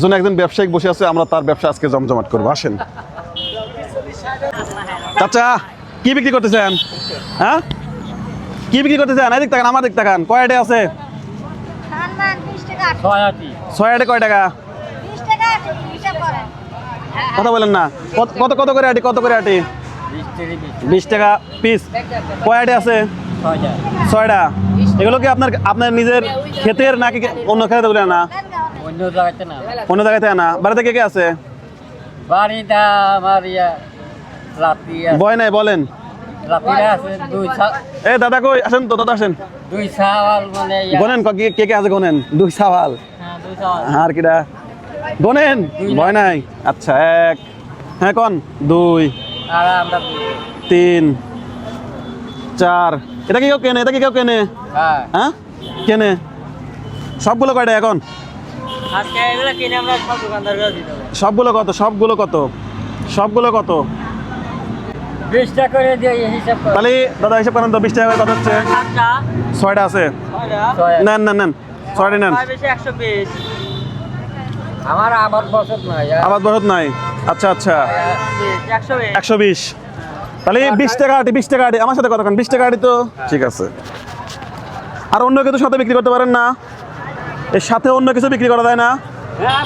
জন্য একজন ব্যবসায়িক বসে আছে, আমরা তার ব্যবসা আজকে জমজমাট করব। আসেন। চাচা, কি বিক্রি করতেছেন? হ্যাঁ? কি বিক্রি করতেছেন? এদিক তাকান, আমার দিক তাকান। কয় আটে আছে? ছয় আটে কয় টাকা? কথা বলেন না। কত- কত করে আটি? কত করে আটি? বিশ টাকা পিস কয় আটে আছে? ছয়টা। এগুলো কি আপনার আপনার নিজের ক্ষেতের নাকি অন্য খেতে বলে না? অন্য জায়গাতে জায়গায় থেকে না বাড়িতে কে কে আছে? বাড়িটা আমার ইয়া লাতি বয় নাই বলেন। লাতিরা আছে দুই এ দাদা কই? আসেন তো দাদা আসেন। দুই চাওয়াল মানে গনেন কে- কে কে আছে গনেন? দুই সাওয়াল হ্যাঁ, দুই চাওয়াল আর কিটা গনেন? ভয় নাই। আচ্ছা এক। হ্যাঁ কন। দুই আর আমরা তিন চার। এটা কি কেউ কেনে? এটা কি কেউ কেনে? হ্যাঁ? কেনে? সবগুলো কয়টা এখন? সবগুলো কত? সবগুলো কত? সবগুলো কত? বিশ টাকা করে দিয়ে হিসাব তাহলে দাদা হিসাব করেন তো বিশ টাকা কত হচ্ছে? ছয়টা আছে? নেন নেন নেন। ছয়টা নেন। আমার আবার বরত নাই আচ্ছা আচ্ছা। একশো বিশ তাহলে বিশ। টাকা আটি বিশ টাকা আটি। আমার সাথে কতক্ষণ বিশ টাকা আটি তো? ঠিক আছে। আর অন্য কিছু সাথে বিক্রি করতে পারেন না? এর সাথে অন্য কিছু বিক্রি করা যায় না? হ্যাঁ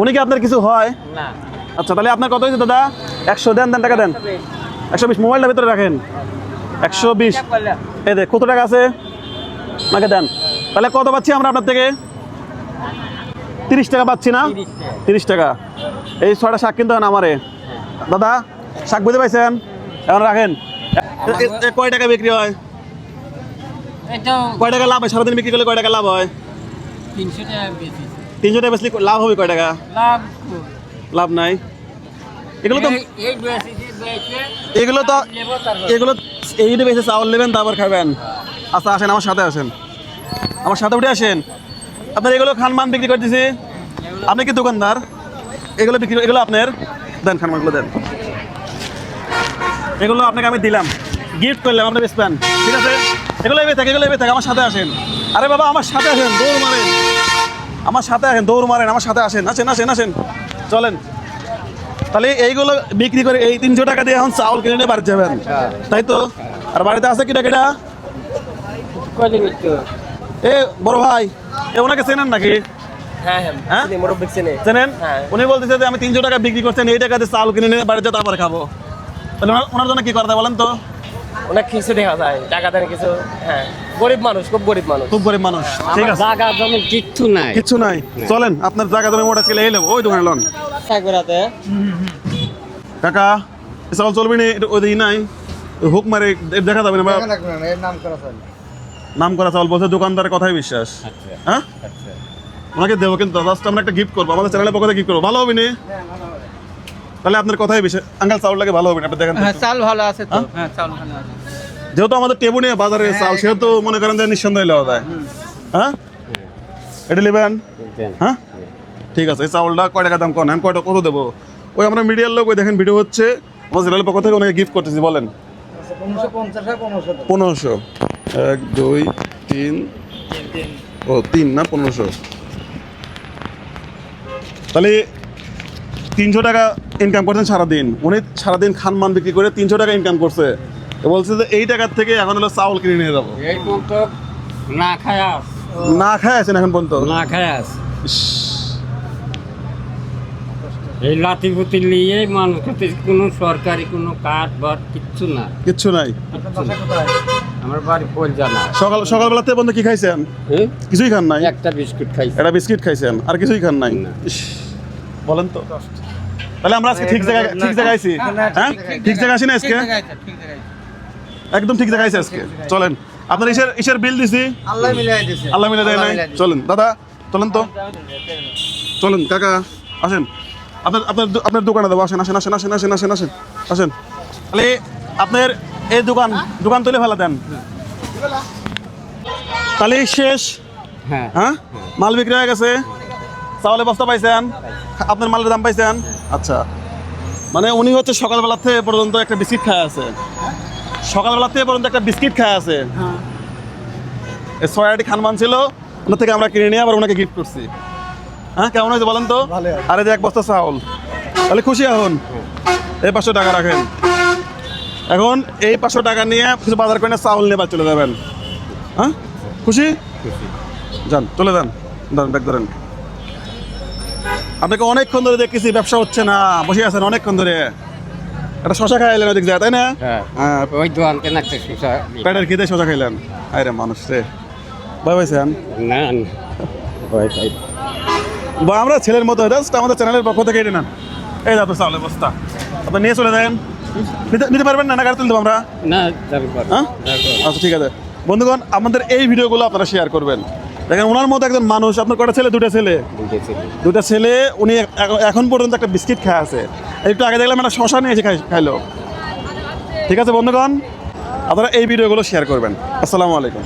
উনি কি আপনার কিছু হয়? আচ্ছা তাহলে আপনার কত হয়েছে দাদা? একশো দেন দেন টাকা দেন। একশো বিশ। মোবাইলটা ভিতরে রাখেন। একশো বিশ। এই দেখ কত টাকা আছে? আমাকে দেন। তাহলে কত পাচ্ছি আমরা আপনার থেকে? তিরিশ টাকা পাচ্ছি না? তিরিশ টাকা। এই ছয়টা শাক কিনতে হয় না আমারে। দাদা শাক বুঝতে পাইছেন? এখন রাখেন। কয় টাকা বিক্রি হয়? কয় টাকা লাভ হয়? সারাদিন বিক্রি করলে কয় টাকা লাভ হয়? তিনশো টাকা বেশি। তিনশো টাকা বেশি লাভ হবে কয় টাকা? লাভ লাভ নাই। এগুলো তো এগুলো তো এগুলো এইটা বেশি চাউল নেবেন তারপর খাবেন। আচ্ছা আসেন আমার সাথে আসেন। আমার সাথে উঠে আসেন। আপনার এগুলো খানমান বিক্রি করতেছি। আপনি কি দোকানদার? এগুলো বিক্রি এগুলো আপনার দেন খানমানগুলো দেন। এগুলো আপনাকে আমি দিলাম। গিফট করলাম আপনি বেচবেন ঠিক আছে? এগুলো এবে থাকে এগুলো এবে থাকে আমার সাথে আসেন। আরে বাবা আমার সাথে আসেন দৌড় মারেন। আমার সাথে আসেন দৌড় মারেন আমার সাথে আসেন আসেন আসেন আসেন। চলেন। তাহলে এইগুলো বিক্রি করে এই তিনশো টাকা দিয়ে এখন চাউল কিনে নিয়ে বাড়ি যাবেন। তাই তো? আর বাড়িতে আছে কিটা কিটা? এ বড় ভাই এ ওনাকে চেনেন নাকি? হ্যাঁ হ্যাঁ। হ্যাঁ। চেনেন। উনি বলতেছে যে আমি তিনশো টাকা বিক্রি করছেন এই টাকাতে চাউল কিনে নিয়ে বাড়িতে তারপরে খাব। তাহলে ওনার- ওনার জন্য কি করতে বলেন তো? অনেক কিছু দেখা যায় টাকা দেন কিছু হ্যাঁ। গরিব মানুষ খুব গরিব মানুষ। খুব গরিব মানুষ ঠিক আছে। জায়গা জমি কিচ্ছু নাই। কিচ্ছু নাই। চলেন আপনার জায়গা তুমি মোটা স্কেলে এই ওই দোকানে লন। কাকা চলবে না এটা ওই নাই। হুক মারে দেখা যাবে না বা- নাম করা চাউল বলছে দোকানদারের কথাই বিশ্বাস। হ্যাঁ? ওনাকে দেবো কিন্তু জাস্ট আমরা একটা গিফট করব আমাদের চ্যানেলের পক্ষ থেকে গিফট করব। ভালো হবে নি? তাহলে আপনার কথাই বিশ্বাস আঙ্কাল চাউল লাগে ভালো হবে না? আপনি দেখেন হ্যাঁ। চাল ভালো আছে তো। হ্যাঁ? চাল ভালো আছে। যেহেতু আমাদের টেবু নিয়ে বাজারে চাউল সেহেতু মনে করেন যে নিঃসন্দেহে লেওয়া যায়। হ্যাঁ? এটা নেবেন? হ্যাঁ? ঠিক আছে এই চাউলটা কয় টাকা দাম কন আমি কয়টা কত দেবো? ওই আমরা মিডিয়ার লোক ওই দেখেন ভিডিও হচ্ছে। আমার চ্যানেলের পক্ষ থেকে ওনাকে গিফট করতেছি বলেন। পনেরোশো। এক দুই তিন। ও তিন না পনেরোশো? তাহলে তিনশো টাকা ইনকাম করছেন সারাদিন। উনি সারাদিন খান মান বিক্রি করে তিনশো টাকা ইনকাম করছে। বলছে যে এই টাকার থেকে এখন হলো চাউল কিনে নিয়ে যাব। না খায় না খায় আছেন এখন পর্যন্ত? না খায় আস। এই লাতি পুতি নিয়ে মানুষকে কোনো সরকারি কোনো কাঠ বাট কিচ্ছু না কিচ্ছু নাই। আমার বাড়ি পোল জানা সকাল সকালবেলাতে পর্যন্ত কি খাইছেন? কিছুই খান নাই? একটা বিস্কুট খাইছি। একটা বিস্কিট খাইছেন? আর কিছুই খান নাই? না। বলেন তো। তাহলে আমরা আজকে ঠিক জায়গায় ঠিক জায়গায় আছি হ্যাঁ? ঠিক জায়গায় আছি না আজকে? ঠিক জায়গায় আছে, ঠিক জায়গায় আছে। একদম ঠিক জায়গায় আছি আজকে। চলেন। আপনার ইসের ইসের বিল দিছি। আল্লাহ মিলাই দিছে। আল্লাহ মিলে দেয় নাই। চলেন। দাদা চলেন তো। চলেন কাকা আসেন। আপনার আপনার আপনার দোকানে দেবো। আসেন আসেন আসেন আসেন আসেন আসেন আসেন। আসেন তাহলে আপনার এই দোকান দোকান তুলে ফেলা দেন। তাহলে শেষ। হ্যাঁ। হ্যাঁ? মাল বিক্রি হয়ে গেছে। চাউলের বস্তা পাইছেন? আপনার মালের দাম পাইছেন? আচ্ছা। মানে উনি হচ্ছে সকালবেলা থেকে পর্যন্ত একটা বিস্কিট খায় আছে। সকালবেলা থেকে পর্যন্ত একটা বিস্কিট খায় আছে। এই ছয়াটি খানমান ছিল ওনার থেকে আমরা কিনে নিয়ে আবার ওনাকে গিফট করছি। হ্যাঁ কেমন হয়েছে বলেন তো? আরে যে এক বস্তা চাউল। তাহলে খুশি এখন? এই পাঁচশো টাকা রাখেন। এখন এই পাঁচশো টাকা নিয়ে কিছু বাজার করে চাউল নিয়ে চলে যাবেন। হ্যাঁ? খুশি? যান চলে যান। ধরেন ব্যাগ ধরেন। আপনাকে অনেকক্ষণ ধরে দেখতেছি ব্যবসা হচ্ছে না বসে আছেন অনেকক্ষণ ধরে। একটা শশা খাইলেন ওদিক যায় তাই না? হ্যাঁ। হ্যাঁ। ওই পেটের খেতে শশা খাইলেন। আরে মানুষ রে। ভাই ভাইছেন না না। বা আমরা ছেলের মতো জাস্ট আমাদের চ্যানেলের পক্ষ থেকে এটা নেন। এই দাদা চাউলের বস্তা। আপনি নিয়ে চলে নিতে নিতে পারবেন না না গাড়ি তুলতে আমরা? না হ্যাঁ? আচ্ছা ঠিক আছে। বন্ধুগণ আমাদের এই ভিডিওগুলো আপনারা শেয়ার করবেন। দেখেন ওনার মতো একজন মানুষ আপনার কটা ছেলে? দুটা ছেলে। দুটা ছেলে। উনি এখন- পর্যন্ত একটা বিস্কিট খায় আছে। একটু আগে দেখলাম একটা শশা নিয়ে এসে খাইলো। ঠিক আছে বন্ধুগণ আপনারা এই ভিডিওগুলো শেয়ার করবেন। আসসালামু আলাইকুম।